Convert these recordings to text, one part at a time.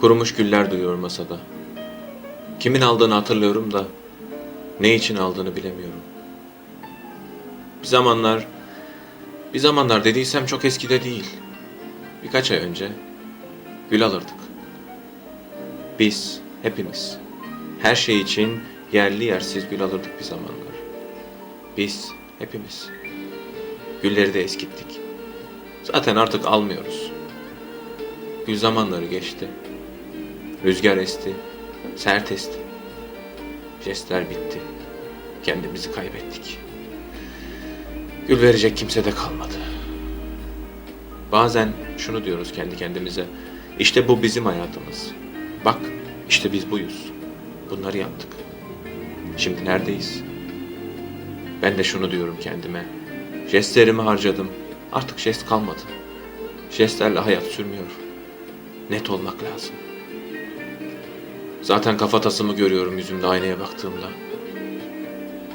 Kurumuş güller duyuyorum masada. Kimin aldığını hatırlıyorum da ne için aldığını bilemiyorum. Bir zamanlar, bir zamanlar dediysem çok eskide değil. Birkaç ay önce gül alırdık. Biz, hepimiz. Her şey için yerli yersiz gül alırdık bir zamanlar. Biz, hepimiz. Gülleri de eskittik. Zaten artık almıyoruz. Gül zamanları geçti. Rüzgar esti, sert esti. Jestler bitti. Kendimizi kaybettik. Gül verecek kimse de kalmadı. Bazen şunu diyoruz kendi kendimize. İşte bu bizim hayatımız. Bak işte biz buyuz. Bunları yaptık. Şimdi neredeyiz? Ben de şunu diyorum kendime. Jestlerimi harcadım. Artık jest kalmadı. Jestlerle hayat sürmüyor. Net olmak lazım. Zaten kafatasımı görüyorum yüzümde aynaya baktığımda.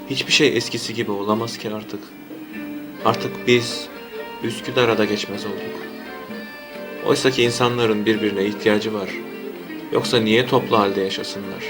Hiçbir şey eskisi gibi olamaz ki artık. Artık biz Üsküdar'a da geçmez olduk. Oysa ki insanların birbirine ihtiyacı var. Yoksa niye toplu halde yaşasınlar?